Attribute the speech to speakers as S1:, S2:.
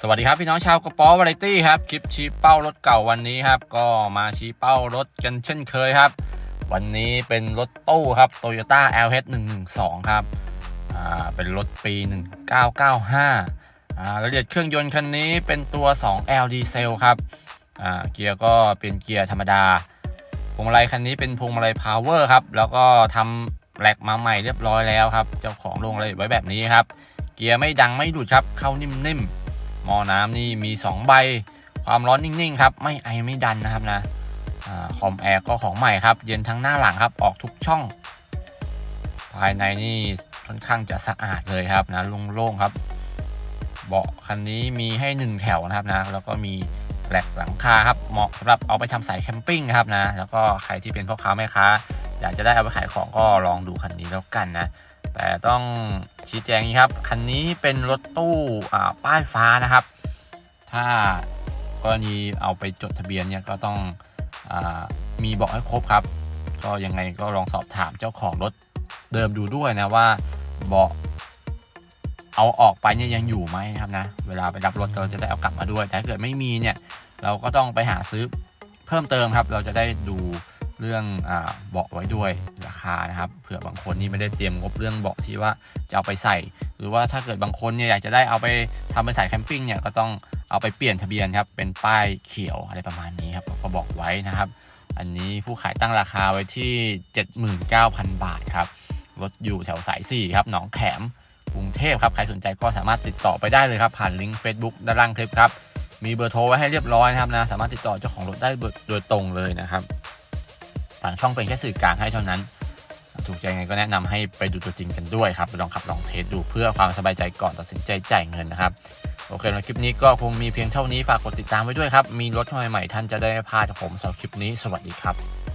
S1: สวัสดีครับพี่น้องชาวกระป๋อวาไรตี้ครับคลิปชี้เป้ารถเก่าวันนี้ครับ ก็มาชี้เป้ารถกันเช่นเคยครับ วันนี้เป็นรถตู้ครับ Toyota LH 112 ครับอ่าเป็นรถปี 1995อ่ารายละเอียดเครื่องยนต์คันนี้เป็นตัว 2L ดีเซลครับอ่าเกียร์ก็เป็นเกียร์ธรรมดาพวงมาลัยคันนี้เป็นพวงมาลัยพาวเวอร์ครับแล้วก็ทำแหลกมาใหม่เรียบร้อยแล้วครับ เจ้าของลงเลยไว้แบบนี้ครับ เกียร์ไม่ดังไม่ดูดครับเข้านิ่มๆ หม้อน้ำนี่มี 2 ใบ ความร้อนนิ่งๆครับ ไม่ไอไม่ดันนะครับนะคอมแอร์ก็ของใหม่ครับ เย็นทั้งหน้าหลังครับ ออกทุกช่อง ภายในนี่ค่อนข้างจะสะอาดเลยครับนะโล่งๆครับ เบาะคันนี้มีให้ 1 แถวนะครับนะแล้วก็มีแหลกหลังคาครับเหมาะสำหรับเอาไปทำสายแคมปิ้งครับนะแล้วก็ใครที่เป็นพ่อค้าแม่ค้าอยากจะได้เอาไปขายของก็ลองดูคันนี้แล้วกันนะ แต่ต้องชี้แจงนี้ครับ คันนี้เป็นรถตู้อ่าป้ายฟ้านะครับ ถ้ากรณีเอาไปจดทะเบียนเนี่ยก็ต้องอามีเบอกให้ครบครับ ก็ยังไงก็ลองสอบถามเจ้าของรถเดิมดูด้วยนะว่าเบาะเอาออกไปเนี่ยยังอยู่ไหมนะครับนะ เวลาไปรับรถเราจะได้เอากลับมาด้วย แต่ถ้าเกิดไม่มีเนี่ยเราก็ต้องไปหาซื้อเพิ่มเติมครับ เราจะได้ดู เรื่องอาเบาะไว้ด้วยราคานะครับเผื่อบางคนนี่ไม่ได้เตรียมงบเรื่องเบาะที่ว่าจะเอาไปใส่ หรือว่าถ้าเกิดบางคนเนี่ยอยากจะได้เอาไปทำเป็นสายแคมปิ้งเนี่ยก็ต้องเอาไปเปลี่ยนทะเบียนครับเป็นป้ายเขียวอะไรประมาณนี้ครับก็บอกไว้นะครับ อันนี้ผู้ขายตั้งราคาไว้ที่ 79,000 บาทครับรถอยู่แถวสาย4ครับหนองแขมกรุงเทพครับใครสนใจก็สามารถติดต่อไปได้เลยครับผ่านลิงก์ Facebook ด้านล่างคลิปครับมีเบอร์โทรไว้ให้เรียบร้อยนะครับนะสามารถติดต่อเจ้าของรถได้โดยตรงเลยนะครับ ทางช่องเป็นแค่สื่อกลางให้เท่านั้น ถูกใจไงก็แนะนำให้ไปดูตัวจริงกันด้วยครับ ลองขับลองเทสดูเพื่อความสบายใจก่อนตัดสินใจจ่ายเงินนะครับ โอเคในคลิปนี้ก็คงมีเพียงเท่านี้ฝากกดติดตามไว้ด้วยครับ มีรถใหม่ๆท่านจะได้ไม่พลาดจากผมสำหรับคลิปนี้ สวัสดีครับ